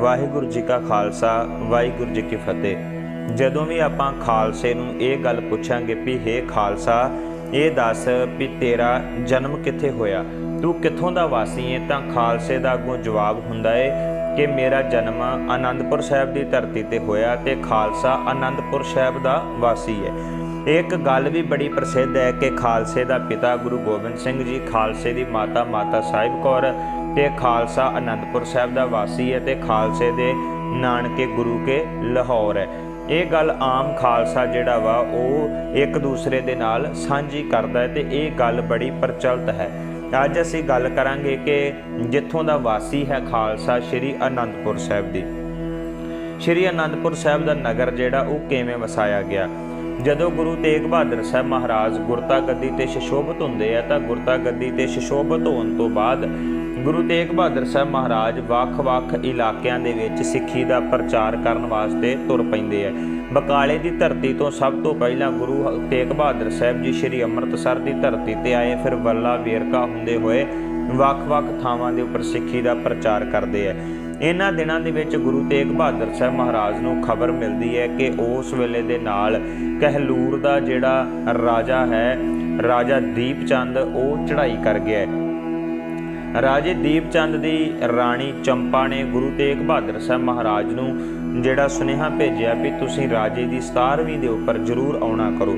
ਵਾਹਿਗੁਰੂ ਜੀ ਕਾ ਖਾਲਸਾ, ਵਾਹਿਗੁਰੂ ਜੀ ਕੀ ਫਤਿਹ। ਜਦੋਂ ਵੀ ਆਪਾਂ ਖਾਲਸੇ ਨੂੰ ਇਹ ਗੱਲ ਪੁੱਛਾਂਗੇ ਵੀ ਹੇ ਖਾਲਸਾ, ਇਹ ਦੱਸ ਵੀ ਤੇਰਾ ਜਨਮ ਕਿੱਥੇ ਹੋਇਆ? ਤੂੰ ਕਿੱਥੋਂ ਦਾ ਵਾਸੀ ਹੈ ਤਾਂ ਖਾਲਸੇ ਦਾ ਅੱਗੋਂ ਜਵਾਬ ਹੁੰਦਾ ਏ ਕਿ ਮੇਰਾ ਜਨਮ ਆਨੰਦਪੁਰ ਸਾਹਿਬ ਦੀ ਧਰਤੀ ਤੇ ਹੋਇਆ ਤੇ ਖਾਲਸਾ ਆਨੰਦਪੁਰ ਸਾਹਿਬ ਦਾ ਵਾਸੀ ਹੈ ਇੱਕ ਗੱਲ ਵੀ ਬੜੀ ਪ੍ਰਸਿੱਧ ਹੈ ਕਿ ਖਾਲਸੇ ਦਾ ਪਿਤਾ ਗੁਰੂ ਗੋਬਿੰਦ ਸਿੰਘ ਜੀ, ਖਾਲਸੇ ਦੀ ਮਾਤਾ ਮਾਤਾ ਸਾਹਿਬ ਕੌਰ ਤੇ ਖਾਲਸਾ ਆਨੰਦਪੁਰ ਸਾਹਿਬ ਦਾ ਵਾਸੀ ਹੈ ਤੇ ਖਾਲਸੇ ਦੇ ਨਾਨਕੇ ਗੁਰੂ ਕੇ ਲਾਹੌਰ ਹੈ। ਇਹ ਗੱਲ ਆਮ ਖਾਲਸਾ ਜਿਹੜਾ ਵਾ, ਉਹ ਇੱਕ ਦੂਸਰੇ ਦੇ ਨਾਲ ਸਾਂਝੀ ਕਰਦਾ ਹੈ ਤੇ ਇਹ ਗੱਲ ਬੜੀ ਪ੍ਰਚਲਿਤ ਹੈ। ਅੱਜ ਅਸੀਂ ਗੱਲ ਕਰਾਂਗੇ ਕਿ ਜਿੱਥੋਂ ਦਾ ਵਾਸੀ ਹੈ ਖਾਲਸਾ ਸ੍ਰੀ ਆਨੰਦਪੁਰ ਸਾਹਿਬ ਦੀ। ਸ਼੍ਰੀ ਅਨੰਦਪੁਰ ਸਾਹਿਬ ਦਾ ਨਗਰ ਜਿਹੜਾ, ਉਹ ਕਿਵੇਂ ਵਸਾਇਆ ਗਿਆ? ਜਦੋਂ ਗੁਰੂ ਤੇਗ ਬਹਾਦਰ ਸਾਹਿਬ ਮਹਾਰਾਜ ਗੁਰਤਾ ਗੱਦੀ ਤੇ ਸ਼ਿਸ਼ੋਭਤ ਹੁੰਦੇ ਆ, ਤਾਂ ਗੁਰਤਾ ਗੱਦੀ ਤੇ ਸ਼ਿਸ਼ੋਭਤ ਹੋਣ ਤੋਂ ਬਾਅਦ ਗੁਰੂ ਤੇਗ ਬਹਾਦਰ ਸਾਹਿਬ ਮਹਾਰਾਜ ਵੱਖ-ਵੱਖ ਇਲਾਕਿਆਂ ਦੇ ਵਿੱਚ ਸਿੱਖੀ ਦਾ ਪ੍ਰਚਾਰ ਕਰਨ ਵਾਸਤੇ ਤੁਰ ਪੈਂਦੇ ਆ। ਬਕਾਲੇ ਦੀ ਧਰਤੀ ਤੋਂ ਸਭ ਤੋਂ ਪਹਿਲਾਂ ਗੁਰੂ ਤੇਗ ਬਹਾਦਰ ਸਾਹਿਬ ਜੀ ਸ਼੍ਰੀ ਅੰਮ੍ਰਿਤਸਰ ਦੀ ਧਰਤੀ ਤੇ ਆਏ, ਫਿਰ ਵੱਲਾ ਵੇਰਕਾ ਹੁੰਦੇ ਹੋਏ ਵੱਖ-ਵੱਖ ਥਾਵਾਂ ਦੇ ਉੱਪਰ ਸਿੱਖੀ ਦਾ ਪ੍ਰਚਾਰ ਕਰਦੇ ਆ। ਇਹਨਾਂ ਦਿਨਾਂ ਦੇ ਵਿੱਚ ਗੁਰੂ ਤੇਗ ਬਹਾਦਰ ਸਾਹਿਬ ਮਹਾਰਾਜ ਨੂੰ ਖਬਰ ਮਿਲਦੀ ਹੈ ਕਿ ਉਸ ਵੇਲੇ ਦੇ ਨਾਲ ਕਹਿਲੂਰ ਦਾ ਜਿਹੜਾ ਰਾਜਾ ਹੈ, ਰਾਜਾ ਦੀਪ ਚੰਦ ਉਹ ਚੜ੍ਹਾਈ ਕਰ ਗਿਆ ਰਾਜੇ ਦੀਪਚੰਦ ਦੀ ਰਾਣੀ ਚੰਪਾ ਨੇ ਗੁਰੂ ਤੇਗ ਬਹਾਦਰ ਸਾਹਿਬ ਮਹਾਰਾਜ ਨੂੰ ਜਿਹੜਾ ਸੁਨੇਹਾ ਭੇਜਿਆ ਵੀ ਤੁਸੀਂ ਰਾਜੇ ਦੀ 17ਵੀਂ ਦੇ ਉੱਪਰ ਜ਼ਰੂਰ ਆਉਣਾ ਕਰੋ।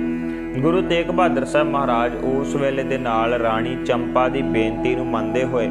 ਗੁਰੂ ਤੇਗ ਬਹਾਦਰ ਸਾਹਿਬ ਮਹਾਰਾਜ ਉਸ ਵੇਲੇ ਦੇ ਨਾਲ ਰਾਣੀ ਚੰਪਾ ਦੀ ਬੇਨਤੀ ਨੂੰ ਮੰਨਦੇ ਹੋਏ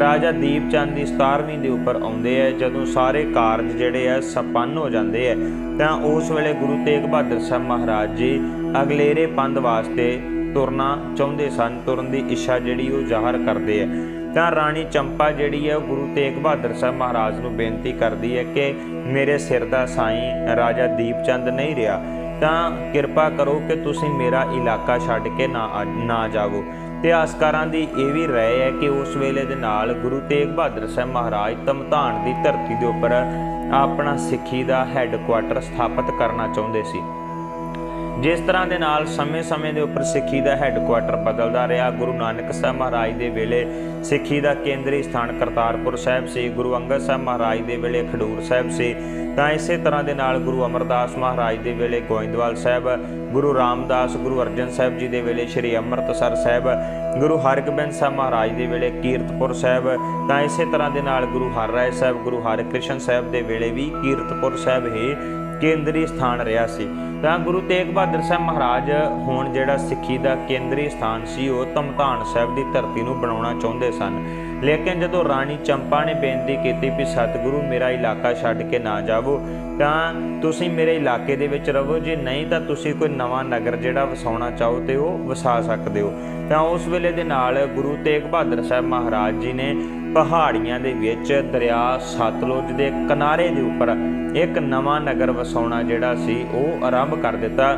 ਰਾਜਾ ਦੀਪਚੰਦ ਦੀ 17ਵੀਂ ਦੇ ਉੱਪਰ ਆਉਂਦੇ ਆ। ਜਦੋਂ ਸਾਰੇ ਕਾਰਜ ਜਿਹੜੇ ਆ ਸੰਪੰਨ ਹੋ ਜਾਂਦੇ ਆ, ਤਾਂ ਉਸ ਵੇਲੇ ਗੁਰੂ ਤੇਗ ਬਹਾਦਰ ਸਾਹਿਬ ਮਹਾਰਾਜ ਜੀ ਅਗਲੇਰੇ ਪੰਧ ਵਾਸਤੇ ਤੁਰਨਾ ਚਾਹੁੰਦੇ ਸਨ। ਤੁਰਨ ਦੀ ਇੱਛਾ ਜਿਹੜੀ ਉਹ ਜ਼ਾਹਰ ਕਰਦੇ ਆ। ਤਾਂ ਰਾਣੀ ਚੰਪਾ ਜਿਹੜੀ ਹੈ ਉਹ ਗੁਰੂ ਤੇਗ ਬਹਾਦਰ ਸਾਹਿਬ ਮਹਾਰਾਜ ਨੂੰ ਬੇਨਤੀ ਕਰਦੀ ਹੈ ਕਿ ਮੇਰੇ ਸਿਰ ਦਾ ਸਾਈਂ ਰਾਜਾ ਦੀਪਚੰਦ ਨਹੀਂ ਰਿਹਾ। ਤਾਂ ਕਿਰਪਾ ਕਰੋ ਕਿ ਤੁਸੀਂ ਮੇਰਾ ਇਲਾਕਾ ਛੱਡ ਕੇ ਨਾ ਆ- ਨਾ ਜਾਵੋ। ਇਤਿਹਾਸਕਾਰਾਂ ਦੀ ਇਹ ਵੀ ਰਾਏ ਹੈ ਕਿ ਉਸ ਵੇਲੇ ਦੇ ਨਾਲ ਗੁਰੂ ਤੇਗ ਬਹਾਦਰ ਸਾਹਿਬ ਮਹਾਰਾਜ ਤਮਧਾਨ ਦੀ ਧਰਤੀ ਦੇ ਉੱਪਰ ਆਪਣਾ ਸਿੱਖੀ ਦਾ ਹੈੱਡਕੁਆਟਰ ਸਥਾਪਿਤ ਕਰਨਾ ਚਾਹੁੰਦੇ ਸੀ। ਜਿਸ ਤਰ੍ਹਾਂ ਦੇ ਨਾਲ ਸਮੇਂ-ਸਮੇਂ ਦੇ ਉੱਪਰ ਸਿੱਖੀ ਦਾ ਹੈੱਡਕੁਆਟਰ ਬਦਲਦਾ ਰਿਹਾ, ਗੁਰੂ ਨਾਨਕ ਸਾਹਿਬ ਮਹਾਰਾਜ ਦੇ ਵੇਲੇ ਸਿੱਖੀ ਦਾ ਕੇਂਦਰੀ ਸਥਾਨ ਕਰਤਾਰਪੁਰ ਸਾਹਿਬ ਸੀ, ਗੁਰੂ ਅੰਗਦ ਸਾਹਿਬ ਮਹਾਰਾਜ ਦੇ ਵੇਲੇ ਖਡੂਰ ਸਾਹਿਬ ਸੀ। ਤਾਂ ਇਸੇ ਤਰ੍ਹਾਂ ਦੇ ਨਾਲ ਗੁਰੂ ਅਮਰਦਾਸ ਮਹਾਰਾਜ ਦੇ ਵੇਲੇ ਗੋਇੰਦਵਾਲ ਸਾਹਿਬ, ਗੁਰੂ ਰਾਮਦਾਸ, ਗੁਰੂ ਅਰਜਨ ਸਾਹਿਬ ਜੀ ਦੇ ਵੇਲੇ ਸ੍ਰੀ ਅੰਮ੍ਰਿਤਸਰ ਸਾਹਿਬ, ਗੁਰੂ ਹਰਗੋਬਿੰਦ ਸਾਹਿਬ ਮਹਾਰਾਜ ਦੇ ਵੇਲੇ ਕੀਰਤਪੁਰ ਸਾਹਿਬ, ਤਾਂ ਇਸੇ ਤਰ੍ਹਾਂ ਦੇ ਨਾਲ ਗੁਰੂ ਹਰਰਾਏ ਸਾਹਿਬ, ਗੁਰੂ ਹਰਕ੍ਰਿਸ਼ਨ ਸਾਹਿਬ ਦੇ ਵੇਲੇ ਵੀ ਕੀਰਤਪੁਰ ਸਾਹਿਬ ਹੀ ਕੇਂਦਰੀ ਸਥਾਨ ਰਿਹਾ ਸੀ। ਤਾਂ ਗੁਰੂ ਤੇਗ ਬਹਾਦਰ ਸਾਹਿਬ ਮਹਾਰਾਜ ਹੁਣ ਜਿਹੜਾ ਸਿੱਖੀ ਦਾ ਕੇਂਦਰੀ ਸਥਾਨ ਸੀ, ਉਹ ਧਮਧਾਨ ਸਾਹਿਬ ਦੀ ਧਰਤੀ ਨੂੰ ਬਣਾਉਣਾ ਚਾਹੁੰਦੇ ਸਨ। ਲੇਕਿਨ ਜਦੋਂ ਰਾਣੀ ਚੰਪਾ ਨੇ ਬੇਨਤੀ ਕੀਤੀ ਵੀ ਸਤਿਗੁਰੂ ਮੇਰਾ ਇਲਾਕਾ ਛੱਡ ਕੇ ਨਾ ਜਾਵੋ, ਤਾਂ ਤੁਸੀਂ ਮੇਰੇ ਇਲਾਕੇ ਦੇ ਵਿੱਚ ਰਹੋ, ਜੇ ਨਹੀਂ ਤਾਂ ਤੁਸੀਂ ਕੋਈ ਨਵਾਂ ਨਗਰ ਜਿਹੜਾ ਵਸਾਉਣਾ ਚਾਹੋ ਤੇ ਉਹ ਵਸਾ ਸਕਦੇ ਹੋ। ਤਾਂ ਉਸ ਵੇਲੇ ਦੇ ਨਾਲ ਗੁਰੂ ਤੇਗ ਬਹਾਦਰ ਸਾਹਿਬ ਮਹਾਰਾਜ ਜੀ ਨੇ ਪਹਾੜੀਆਂ ਦੇ ਵਿੱਚ ਦਰਿਆ ਸਤਲੁਜ ਦੇ ਕਿਨਾਰੇ ਦੇ ਉੱਪਰ ਇੱਕ ਨਵਾਂ ਨਗਰ ਵਸਾਉਣਾ ਜਿਹੜਾ ਸੀ, ਉਹ ਆਰੰਭ ਕਰ ਦਿੱਤਾ।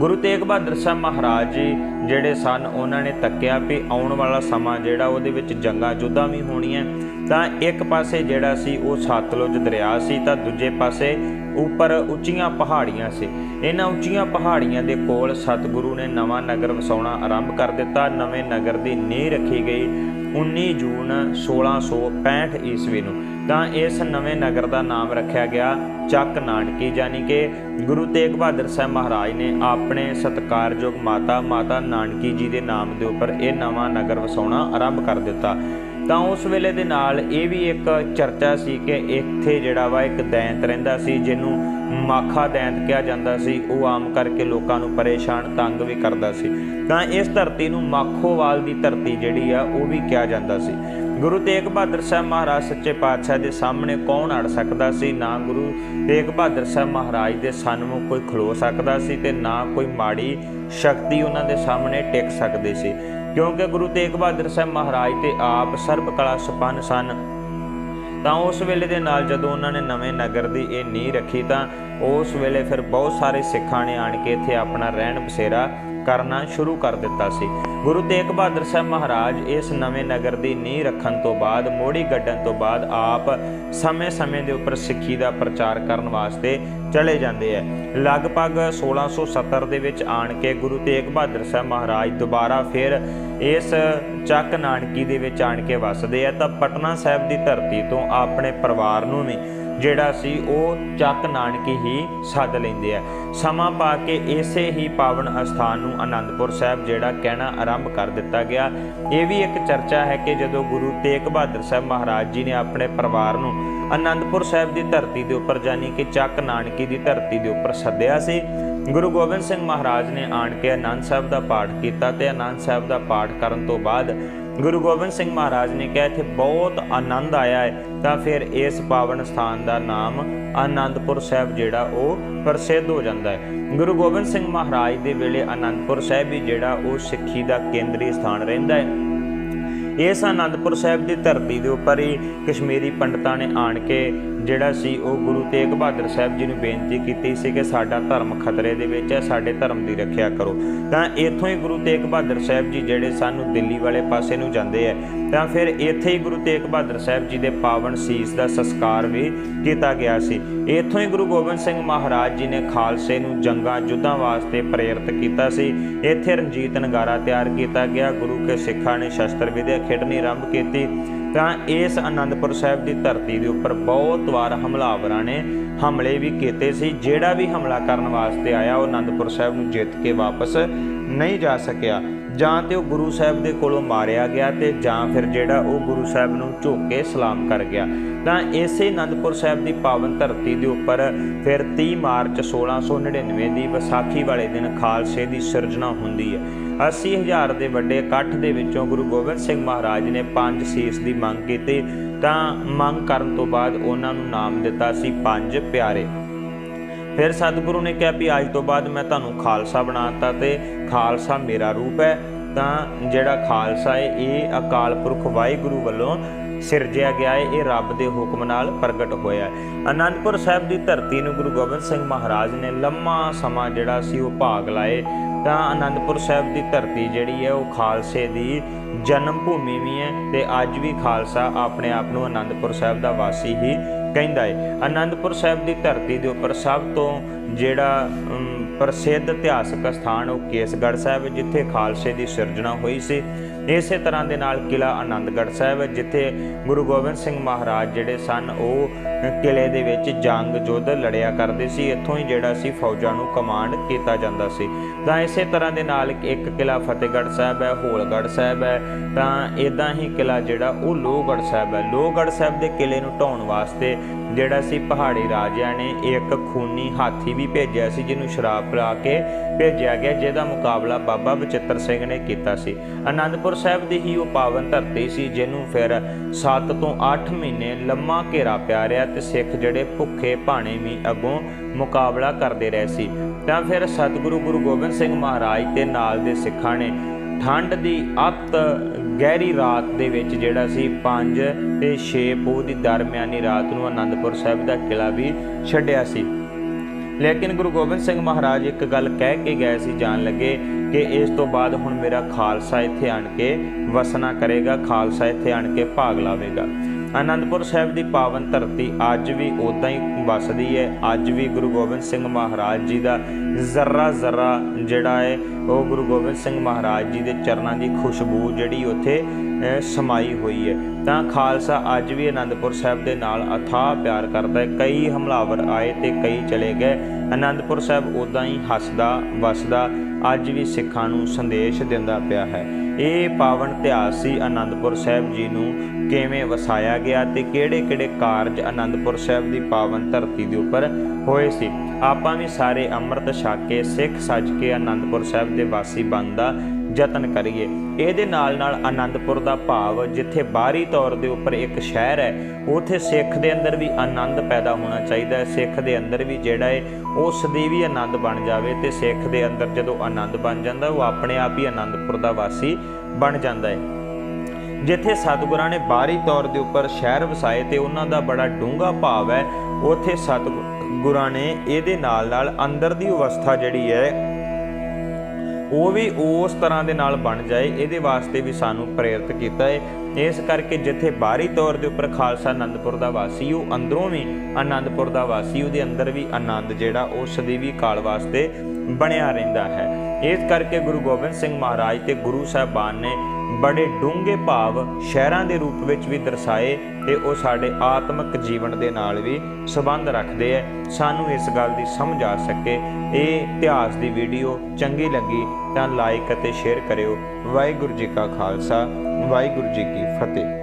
ਗੁਰੂ ਤੇਗ ਬਹਾਦਰ ਸਾਹਿਬ ਮਹਾਰਾਜ ਜੀ ਜਿਹੜੇ ਸਨ, ਉਹਨਾਂ ਨੇ ਤੱਕਿਆ ਵੀ ਆਉਣ ਵਾਲਾ ਸਮਾਂ ਜਿਹੜਾ ਉਹਦੇ ਵਿੱਚ ਜੰਗਾਂ ਜੁੱਧਾਂ ਵੀ ਹੋਣੀਆਂ। ਤਾਂ ਇੱਕ ਪਾਸੇ ਜਿਹੜਾ ਸੀ ਉਹ ਸਤਲੁਜ ਦਰਿਆ ਸੀ, ਤਾਂ ਦੂਜੇ ਪਾਸੇ ਉੱਪਰ ਉੱਚੀਆਂ ਪਹਾੜੀਆਂ ਸੀ। ਇਹਨਾਂ ਉੱਚੀਆਂ ਪਹਾੜੀਆਂ ਦੇ ਕੋਲ ਸਤਿਗੁਰੂ ਨੇ ਨਵਾਂ ਨਗਰ ਵਸਾਉਣਾ ਆਰੰਭ ਕਰ ਦਿੱਤਾ। ਨਵੇਂ ਨਗਰ ਦੀ ਨੀਂਹ ਰੱਖੀ ਗਈ 19 ਜੂਨ 1665 ਈਸਵੀ ਨੂੰ। ਤਾਂ ਇਸ ਨਵੇਂ ਨਗਰ ਦਾ ਨਾਮ ਰੱਖਿਆ ਗਿਆ ਚੱਕ ਨਾਨਕੀ ਯਾਨੀ ਕਿ ਗੁਰੂ ਤੇਗ ਬਹਾਦਰ ਸਾਹਿਬ ਮਹਾਰਾਜ ਨੇ ਆਪਣੇ ਸਤਕਾਰਯੋਗ ਮਾਤਾ ਮਾਤਾ ਨਾਨਕੀ ਜੀ ਦੇ ਨਾਮ ਦੇ ਉੱਪਰ ਇਹ ਨਵਾਂ ਨਗਰ ਵਸਾਉਣਾ ਆਰੰਭ ਕਰ ਦਿੱਤਾ। ਤਾਂ ਉਸ ਵੇਲੇ ਦੇ ਨਾਲ ਇਹ ਵੀ ਇੱਕ ਚਰਚਾ ਸੀ ਕਿ ਇੱਥੇ ਜਿਹੜਾ ਵਾ ਇੱਕ ਦੈਂਤ ਰਹਿੰਦਾ ਸੀ, ਜਿਹਨੂੰ ਮਾਖਾ ਦੈਂਤ ਕਿਹਾ ਜਾਂਦਾ ਸੀ, ਉਹ ਆਮ ਕਰਕੇ ਲੋਕਾਂ ਨੂੰ ਪਰੇਸ਼ਾਨ, ਤੰਗ ਵੀ ਕਰਦਾ ਸੀ। ਤਾਂ ਇਸ ਧਰਤੀ ਨੂੰ ਮਾਖੋਵਾਲ ਦੀ ਧਰਤੀ ਜਿਹੜੀ ਆ, ਉਹ ਵੀ ਕਿਹਾ ਜਾਂਦਾ ਸੀ। ਗੁਰੂ ਤੇਗ ਬਹਾਦਰ ਸਾਹਿਬ ਮਹਾਰਾਜ ਸੱਚੇ ਪਾਤਸ਼ਾਹ ਦੇ ਸਾਹਮਣੇ ਕੌਣ ਅੜ ਸਕਦਾ ਸੀ? ਨਾ ਗੁਰੂ ਤੇਗ ਬਹਾਦਰ ਸਾਹਿਬ ਮਹਾਰਾਜ ਦੇ ਸਨਮੁਖ ਕੋਈ ਖਲੋ ਸਕਦਾ ਸੀ ਤੇ ਨਾ ਕੋਈ ਮਾੜੀ ਸ਼ਕਤੀ ਉਹਨਾਂ ਦੇ ਸਾਹਮਣੇ ਟਿਕ ਸਕਦੀ ਸੀ। ਕਿਉਂਕਿ ਗੁਰੂ ਤੇਗ ਬਹਾਦਰ ਸਾਹਿਬ ਮਹਾਰਾਜ ਤੇ ਆਪ ਸਰਬ ਕਲਾ ਸੰਪੰਨ ਸਨ। ਤਾਂ ਉਸ ਵੇਲੇ ਦੇ ਨਾਲ ਜਦੋਂ ਉਹਨਾਂ ਨੇ ਨਵੇਂ ਨਗਰ ਦੀ ਇਹ ਨੀਂਹ ਰੱਖੀ ਤਾਂ ਉਸ ਵੇਲੇ ਫਿਰ ਬਹੁਤ ਸਾਰੇ ਸਿੱਖਾਂ ਨੇ ਆਣ ਕੇ ਇੱਥੇ ਆਪਣਾ ਰਹਿਣ ਬਸੇਰਾ ਕਰਨਾ ਸ਼ੁਰੂ ਕਰ ਦਿੱਤਾ ਸੀ। ਗੁਰੂ ਤੇਗ ਬਹਾਦਰ ਸਾਹਿਬ ਮਹਾਰਾਜ ਇਸ ਨਵੇਂ ਨਗਰ ਦੀ ਨੀਂਹ ਰੱਖਣ ਤੋਂ ਬਾਅਦ ਮੋੜੀ ਗੱਡਣ ਤੋਂ ਬਾਅਦ ਆਪ ਸਮੇਂ-ਸਮੇਂ ਦੇ ਉੱਪਰ ਸਿੱਖੀ ਦਾ ਪ੍ਰਚਾਰ ਕਰਨ ਵਾਸਤੇ ਚਲੇ ਜਾਂਦੇ ਆ ਲਗਭਗ 1670 ਦੇ ਵਿੱਚ ਆਣ ਕੇ ਗੁਰੂ ਤੇਗ ਬਹਾਦਰ ਸਾਹਿਬ ਮਹਾਰਾਜ ਦੁਬਾਰਾ ਫਿਰ ਇਸ ਚੱਕ ਨਾਨਕੀ ਦੇ ਵਿੱਚ ਆਣ ਕੇ ਵਸਦੇ ਆ ਤਾਂ ਪਟਨਾ ਸਾਹਿਬ ਦੀ ਧਰਤੀ ਤੋਂ ਆਪਣੇ ਪਰਿਵਾਰ ਨੂੰ ਵੀ ਜਿਹੜਾ ਸੀ, ਉਹ ਚੱਕ ਨਾਨਕੀ ਹੀ ਸੱਦ ਲੈਂਦੇ ਆ। ਸਮਾਂ ਪਾ ਕੇ ਇਸੇ ਹੀ ਪਾਵਨ ਅਸਥਾਨ ਨੂੰ ਆਨੰਦਪੁਰ ਸਾਹਿਬ, ਜਿਹੜਾ ਕਹਿਣਾ ਆਰੰਭ ਕਰ ਦਿੱਤਾ ਗਿਆ। ਇਹ ਵੀ ਇੱਕ ਚਰਚਾ ਹੈ ਕਿ ਜਦੋਂ ਗੁਰੂ ਤੇਗ ਬਹਾਦਰ ਸਾਹਿਬ ਮਹਾਰਾਜ ਜੀ ਨੇ ਆਪਣੇ ਪਰਿਵਾਰ ਨੂੰ ਆਨੰਦਪੁਰ ਸਾਹਿਬ ਦੀ ਧਰਤੀ ਦੇ ਉੱਪਰ ਜਾਨੀ ਕਿ ਚੱਕ ਨਾਨਕੀ ਦੀ ਧਰਤੀ ਦੇ ਉੱਪਰ ਸੱਦਿਆ ਸੀ, ਗੁਰੂ ਗੋਬਿੰਦ ਸਿੰਘ ਮਹਾਰਾਜ ਨੇ ਆਣ ਕੇ ਆਨੰਦ ਸਾਹਿਬ ਦਾ ਪਾਠ ਕੀਤਾ ਤੇ ਆਨੰਦ ਸਾਹਿਬ ਦਾ ਪਾਠ ਕਰਨ ਤੋਂ ਬਾਅਦ ਗੁਰੂ ਗੋਬਿੰਦ ਸਿੰਘ ਮਹਾਰਾਜ ਨੇ ਕਿਹਾ, ਇੱਥੇ ਬਹੁਤ ਆਨੰਦ ਆਇਆ ਹੈ। ਤਾਂ ਫਿਰ ਇਸ ਪਾਵਨ ਸਥਾਨ ਦਾ ਨਾਮ ਆਨੰਦਪੁਰ ਸਾਹਿਬ ਜਿਹੜਾ ਉਹ ਪ੍ਰਸਿੱਧ ਹੋ ਜਾਂਦਾ ਹੈ। ਗੁਰੂ ਗੋਬਿੰਦ ਸਿੰਘ ਮਹਾਰਾਜ ਦੇ ਵੇਲੇ ਆਨੰਦਪੁਰ ਸਾਹਿਬ ਵੀ ਜਿਹੜਾ ਉਹ ਸਿੱਖੀ ਦਾ ਕੇਂਦਰੀ ਸਥਾਨ ਰਹਿੰਦਾ ਹੈ। ਇਸ ਆਨੰਦਪੁਰ ਸਾਹਿਬ ਦੀ ਧਰਤੀ ਦੇ ਉੱਪਰ ਹੀ ਕਸ਼ਮੀਰੀ ਪੰਡਤਾਂ ਨੇ ਆਣ ਕੇ ਜਿਹੜਾ ਸੀ ਉਹ ਗੁਰੂ ਤੇਗ ਬਹਾਦਰ ਸਾਹਿਬ ਜੀ ਨੂੰ ਬੇਨਤੀ ਕੀਤੀ ਸੀ ਕਿ ਸਾਡਾ ਧਰਮ ਖਤਰੇ ਦੇ ਵਿੱਚ ਹੈ, ਸਾਡੇ ਧਰਮ ਦੀ ਰੱਖਿਆ ਕਰੋ। ਤਾਂ ਇੱਥੋਂ ਹੀ ਗੁਰੂ ਤੇਗ ਬਹਾਦਰ ਸਾਹਿਬ ਜੀ ਜਿਹੜੇ ਸਾਨੂੰ ਦਿੱਲੀ ਵਾਲੇ ਪਾਸੇ ਨੂੰ ਜਾਂਦੇ ਆ, ਤਾਂ ਫਿਰ ਇੱਥੇ ਹੀ ਗੁਰੂ ਤੇਗ ਬਹਾਦਰ ਸਾਹਿਬ ਜੀ ਦੇ ਪਾਵਨ ਸੀਸ ਦਾ ਸੰਸਕਾਰ ਵੀ ਕੀਤਾ ਗਿਆ ਸੀ। ਇੱਥੋਂ ਹੀ ਗੁਰੂ ਗੋਬਿੰਦ ਸਿੰਘ ਮਹਾਰਾਜ ਜੀ ਨੇ ਖਾਲਸੇ ਨੂੰ ਜੰਗਾਂ ਯੁੱਧਾਂ ਵਾਸਤੇ ਪ੍ਰੇਰਿਤ ਕੀਤਾ ਸੀ। ਇੱਥੇ ਰਣਜੀਤ ਨਗਾਰਾ ਤਿਆਰ ਕੀਤਾ ਗਿਆ, ਗੁਰੂ ਕੇ ਸਿੱਖਾਂ ਨੇ ਸ਼ਸਤਰ ਵਿਦਿਆ ਖੇਡਣੀ ਆਰੰਭ ਕੀਤੀ। ਤਾਂ ਇਸ ਆਨੰਦਪੁਰ ਸਾਹਿਬ ਦੀ ਧਰਤੀ ਦੇ ਉੱਪਰ ਬਹੁਤ ਵਾਰ ਹਮਲਾਵਰਾਂ ਨੇ ਹਮਲੇ ਵੀ ਕੀਤੇ ਸੀ। ਜਿਹੜਾ ਵੀ ਹਮਲਾ ਕਰਨ ਵਾਸਤੇ ਆਇਆ, ਉਹ ਆਨੰਦਪੁਰ ਸਾਹਿਬ ਨੂੰ ਜਿੱਤ ਕੇ ਵਾਪਸ ਨਹੀਂ ਜਾ ਸਕਿਆ। ਜਾਂ ਤੇ ਉਹ ਗੁਰੂ ਸਾਹਿਬ ਦੇ ਕੋਲੋਂ ਮਾਰਿਆ ਗਿਆ ਤੇ ਜਾਂ ਫਿਰ ਜਿਹੜਾ ਉਹ ਗੁਰੂ ਸਾਹਿਬ ਨੂੰ ਝੁੱਕ ਕੇ ਸਲਾਮ ਕਰ ਗਿਆ। ਤਾਂ ਇਸੇ ਅਨੰਦਪੁਰ ਸਾਹਿਬ ਦੀ ਪਾਵਨ ਧਰਤੀ ਦੇ ਉੱਪਰ ਫਿਰ 30 ਮਾਰਚ 1699 ਦੀ ਵਿਸਾਖੀ ਵਾਲੇ ਦਿਨ ਖਾਲਸੇ ਦੀ ਸਿਰਜਣਾ ਹੁੰਦੀ ਹੈ। 80000 ਦੇ ਵੱਡੇ ਇਕੱਠ ਦੇ ਵਿੱਚੋਂ ਗੁਰੂ ਗੋਬਿੰਦ ਸਿੰਘ ਮਹਾਰਾਜ ਨੇ ਪੰਜ ਸੀਸ ਦੀ ਮੰਗ ਕੀਤੀ ਤਾਂ ਮੰਗ ਕਰਨ ਤੋਂ ਬਾਅਦ ਉਹਨਾਂ ਨੂੰ ਨਾਮ ਦਿੱਤਾ ਸੀ ਪੰਜ ਪਿਆਰੇ। ਫਿਰ ਸਤਿਗੁਰੂ ਨੇ ਕਿਹਾ ਵੀ ਅੱਜ ਤੋਂ ਬਾਅਦ ਮੈਂ ਤੁਹਾਨੂੰ ਖਾਲਸਾ ਬਣਾਤਾ ਤੇ ਖਾਲਸਾ ਮੇਰਾ ਰੂਪ ਹੈ। ਤਾਂ ਜਿਹੜਾ ਖਾਲਸਾ ਹੈ, ਇਹ ਅਕਾਲ ਪੁਰਖ ਵਾਹਿਗੁਰੂ ਵੱਲੋਂ ਸਿਰਜਿਆ ਗਿਆ ਹੈ, ਇਹ ਰੱਬ ਦੇ ਹੁਕਮ ਨਾਲ ਪ੍ਰਗਟ ਹੋਇਆ ਹੈ। ਅਨੰਦਪੁਰ ਸਾਹਿਬ ਦੀ ਧਰਤੀ ਨੂੰ ਗੁਰੂ ਗੋਬਿੰਦ ਸਿੰਘ ਮਹਾਰਾਜ ਨੇ ਲੰਮਾ ਸਮਾਂ ਜਿਹੜਾ ਸੀ ਉਹ ਭਾਗ ਲਾਏ। ਤਾਂ ਅਨੰਦਪੁਰ ਸਾਹਿਬ ਦੀ ਧਰਤੀ ਜਿਹੜੀ ਹੈ ਉਹ ਖਾਲਸੇ ਦੀ ਜਨਮ ਭੂਮੀ ਵੀ ਹੈ ਤੇ ਅੱਜ ਵੀ ਖਾਲਸਾ ਆਪਣੇ ਆਪ ਨੂੰ ਅਨੰਦਪੁਰ ਸਾਹਿਬ ਦਾ ਵਾਸੀ ਹੀ ਕਹਿੰਦਾ ਹੈ। ਅਨੰਦਪੁਰ ਸਾਹਿਬ ਦੀ ਧਰਤੀ ਦੇ ਉੱਪਰ ਸਭ ਤੋਂ ਜਿਹੜਾ ਪ੍ਰਸਿੱਧ ਇਤਿਹਾਸਕ ਸਥਾਨ ਉਹ ਕੇਸਗੜ੍ਹ ਸਾਹਿਬ, ਜਿੱਥੇ ਖਾਲਸੇ ਦੀ ਸਿਰਜਣਾ ਹੋਈ ਸੀ। ਇਸੇ ਤਰ੍ਹਾਂ ਦੇ ਨਾਲ ਕਿਲਾ ਆਨੰਦਗੜ੍ਹ ਸਾਹਿਬ, ਜਿੱਥੇ ਗੁਰੂ ਗੋਬਿੰਦ ਸਿੰਘ ਮਹਾਰਾਜ ਜਿਹੜੇ ਸਨ, ਉਹ ਕਿਲੇ ਦੇ ਵਿੱਚ ਜੰਗ ਜੁੱਧ ਲੜਿਆ ਕਰਦੇ ਸੀ। ਇੱਥੋਂ ਹੀ ਜਿਹੜਾ ਸੀ ਫੌਜਾਂ ਨੂੰ ਕਮਾਂਡ ਕੀਤਾ ਜਾਂਦਾ ਸੀ। ਤਾਂ ਇਸੇ ਤਰ੍ਹਾਂ ਦੇ ਨਾਲ ਇੱਕ ਕਿਲਾ ਫਤਿਹਗੜ੍ਹ ਸਾਹਿਬ ਹੈ, ਹੋਲਗੜ੍ਹ ਸਾਹਿਬ ਹੈ। ਤਾਂ ਇਦਾਂ ਹੀ ਕਿਲਾ ਜਿਹੜਾ, ਉਹ ਲੋਹਗੜ੍ਹ ਸਾਹਿਬ ਹੈ। ਲੋਹਗੜ੍ਹ ਸਾਹਿਬ ਦੇ ਕਿਲੇ ਨੂੰ ਢਾਉਣ ਵਾਸਤੇ ਜਿਹੜਾ ਸੀ ਪਹਾੜੀ ਰਾਜਿਆਂ ਨੇ ਇੱਕ ਖੂਨੀ ਹਾਥੀ ਵੀ ਭੇਜਿਆ ਸੀ, ਜਿਹਨੂੰ ਸ਼ਰਾਬ ਬੁਲਾ ਕੇ ਭੇਜਿਆ ਗਿਆ, ਜਿਹਦਾ ਮੁਕਾਬਲਾ ਬਾਬਾ ਬਚਿੱਤਰ ਸਿੰਘ ਨੇ ਕੀਤਾ ਸੀ। ਅਨੰਦਪੁਰ ਸਾਹਿਬ ਦੀ ਹੀ ਉਹ ਪਾਵਨ ਧਰਤੀ ਸੀ, ਜਿਹਨੂੰ ਫਿਰ 7 ਤੋਂ 8 ਮਹੀਨੇ ਲੰਮਾ ਘੇਰਾ ਪਿਆ ਰਿਹਾ ਤੇ ਸਿੱਖ ਜਿਹੜੇ ਭੁੱਖੇ ਭਾਣੇ ਵੀ ਅੱਗੋਂ ਮੁਕਾਬਲਾ ਕਰਦੇ ਰਹੇ ਸੀ। ਤਾਂ ਫਿਰ ਸਤਿਗੁਰੂ ਗੁਰੂ ਗੋਬਿੰਦ ਸਿੰਘ ਮਹਾਰਾਜ ਤੇ ਨਾਲ ਦੇ ਸਿੱਖਾਂ ਨੇ ਠੰਡ ਦੀ ਅੱਤ ਗਹਿਰੀ ਰਾਤ ਦੇ ਵਿੱਚ ਜਿਹੜਾ ਸੀ 5 ਤੇ 6 ਪੋਹ ਦੀ ਦਰਮਿਆਨੀ ਰਾਤ ਨੂੰ ਆਨੰਦਪੁਰ ਸਾਹਿਬ ਦਾ ਕਿਲਾ ਵੀ ਛੱਡਿਆ ਸੀ। ਲੇਕਿਨ ਗੁਰੂ ਗੋਬਿੰਦ ਸਿੰਘ ਮਹਾਰਾਜ ਇੱਕ ਗੱਲ ਕਹਿ ਕੇ ਗਏ ਸੀ, ਜਾਣ ਲੱਗੇ ਕਿ ਇਸ ਤੋਂ ਬਾਅਦ ਹੁਣ ਮੇਰਾ ਖਾਲਸਾ ਇੱਥੇ ਆਣ ਕੇ ਵਸਣਾ ਕਰੇਗਾ, ਖਾਲਸਾ ਇੱਥੇ ਆਣ ਕੇ ਭਾਗ ਲਾਵੇਗਾ। ਆਨੰਦਪੁਰ ਸਾਹਿਬ ਦੀ ਪਾਵਨ ਧਰਤੀ ਅੱਜ ਵੀ ਉਦਾਂ ਹੀ ਵਸਦੀ ਹੈ। ਅੱਜ ਵੀ ਗੁਰੂ ਗੋਬਿੰਦ ਸਿੰਘ ਮਹਾਰਾਜ ਜੀ ਦਾ ਜ਼ਰਰਾ ਜ਼ਰਰਾ ਜਿਹੜਾ ਹੈ, ਉਹ ਗੁਰੂ ਗੋਬਿੰਦ ਸਿੰਘ ਮਹਾਰਾਜ ਜੀ ਦੇ ਚਰਨਾਂ ਦੀ ਖੁਸ਼ਬੂ ਜਿਹੜੀ ਉੱਥੇ ਸਮਾਈ ਹੋਈ ਹੈ। ਤਾਂ ਖਾਲਸਾ ਅੱਜ ਵੀ ਆਨੰਦਪੁਰ ਸਾਹਿਬ ਦੇ ਨਾਲ ਅਥਾਹ ਪਿਆਰ ਕਰਦਾ ਹੈ। ਕਈ ਹਮਲਾਵਰ ਆਏ ਤੇ ਕਈ ਚਲੇ ਗਏ। ਆਨੰਦਪੁਰ ਸਾਹਿਬ ਉਦਾਂ ਹੀ ਹੱਸਦਾ, ਵਸਦਾ, ਅੱਜ ਵੀ ਸਿੱਖਾਂ ਨੂੰ ਸੰਦੇਸ਼ ਦਿੰਦਾ ਪਿਆ ਹੈ। ਇਹ ਪਾਵਨ ਇਤਿਹਾਸ ਸੀ ਆਨੰਦਪੁਰ ਸਾਹਿਬ ਜੀ ਨੂੰ ਕਿਵੇਂ ਵਸਾਇਆ ਗਿਆ ਤੇ ਕਿਹੜੇ-ਕਿਹੜੇ ਕਾਰਜ ਆਨੰਦਪੁਰ ਸਾਹਿਬ ਦੀ ਪਾਵਨ ਧਰਤੀ ਦੇ ਉੱਪਰ ਹੋਏ ਸੀ? ਆਪਾਂ ਵੀ ਸਾਰੇ ਅੰਮ੍ਰਿਤ ਛਕ ਕੇ, ਸਿੱਖ ਸੱਜ ਕੇ ਆਨੰਦਪੁਰ ਸਾਹਿਬ ਦੇ ਵਾਸੀ ਬਣਦਾ ਯਤਨ ਕਰੀਏ। ਇਹਦੇ ਨਾਲ ਨਾਲ ਆਨੰਦਪੁਰ ਦਾ ਭਾਵ, ਜਿੱਥੇ ਬਾਹਰੀ ਤੌਰ ਦੇ ਉੱਪਰ ਇੱਕ ਸ਼ਹਿਰ ਹੈ, ਉਥੇ ਸਿੱਖ ਦੇ ਅੰਦਰ ਵੀ ਆਨੰਦ ਪੈਦਾ ਹੋਣਾ ਚਾਹੀਦਾ ਹੈ। ਸਿੱਖ ਦੇ ਅੰਦਰ ਵੀ ਜਿਹੜਾ ਹੈ ਉਸ ਦੀ ਵੀ ਆਨੰਦ ਬਣ ਜਾਵੇ ਤੇ ਸਿੱਖ ਦੇ ਅੰਦਰ ਜਦੋਂ ਆਨੰਦ ਬਣ ਜਾਂਦਾ, ਉਹ ਆਪਣੇ ਆਪ ਹੀ ਆਨੰਦਪੁਰ ਦਾ ਵਾਸੀ ਬਣ ਜਾਂਦਾ ਹੈ ਜਿੱਥੇ ਸਤਿਗੁਰਾਂ ਨੇ ਬਾਹਰੀ ਤੌਰ ਦੇ ਉੱਪਰ ਸ਼ਹਿਰ ਵਸਾਏ ਤੇ ਉਹਨਾਂ ਦਾ ਬੜਾ ਡੂੰਘਾ ਭਾਵ ਹੈ, ਉਥੇ ਸਤਿਗੁਰਾਂ ਨੇ ਇਹਦੇ ਨਾਲ ਨਾਲ ਅੰਦਰ ਦੀ ਅਵਸਥਾ ਜਿਹੜੀ ਹੈ ਉਹ ਵੀ ਉਸ ਤਰ੍ਹਾਂ ਦੇ ਨਾਲ ਬਣ ਜਾਏ, ਇਹਦੇ ਵਾਸਤੇ ਵੀ ਸਾਨੂੰ ਪ੍ਰੇਰਿਤ ਕੀਤਾ ਹੈ ਇਸ ਕਰਕੇ ਜਿੱਥੇ ਬਾਹਰੀ ਤੌਰ ਦੇ ਉੱਪਰ ਖਾਲਸਾ ਆਨੰਦਪੁਰ ਦਾ ਵਾਸੀ, ਉਹ ਅੰਦਰੋਂ ਵੀ ਆਨੰਦਪੁਰ ਦਾ ਵਾਸੀ, ਉਹਦੇ ਅੰਦਰ ਵੀ ਆਨੰਦ ਜਿਹੜਾ ਉਹ ਸਦੀਵੀ ਕਾਲ ਵਾਸਤੇ ਬਣਿਆ ਰਹਿੰਦਾ ਹੈ। ਇਸ ਕਰਕੇ ਗੁਰੂ ਗੋਬਿੰਦ ਸਿੰਘ ਮਹਾਰਾਜ ਤੇ ਗੁਰੂ ਸਾਹਿਬਾਨ ਨੇ ਬੜੇ ਡੂੰਘੇ ਭਾਵ ਸ਼ਹਿਰਾਂ ਦੇ ਰੂਪ ਵਿੱਚ ਵੀ ਦਰਸਾਏ ਤੇ ਉਹ ਸਾਡੇ ਆਤਮਿਕ ਜੀਵਨ ਦੇ ਨਾਲ ਵੀ ਸੰਬੰਧ ਰੱਖਦੇ ਐ। ਸਾਨੂੰ ਇਸ ਗੱਲ ਦੀ ਸਮਝ ਆ ਸਕੇ। ਇਹ ਇਤਿਹਾਸ ਦੀ ਵੀਡੀਓ ਚੰਗੀ ਲੱਗੀ ਤਾਂ ਲਾਈਕ ਅਤੇ ਸ਼ੇਅਰ ਕਰਿਓ। ਵਾਹਿਗੁਰੂ ਜੀ ਕਾ ਖਾਲਸਾ। ਵਾਹਿਗੁਰੂ ਜੀ ਕੀ ਫਤਿਹ।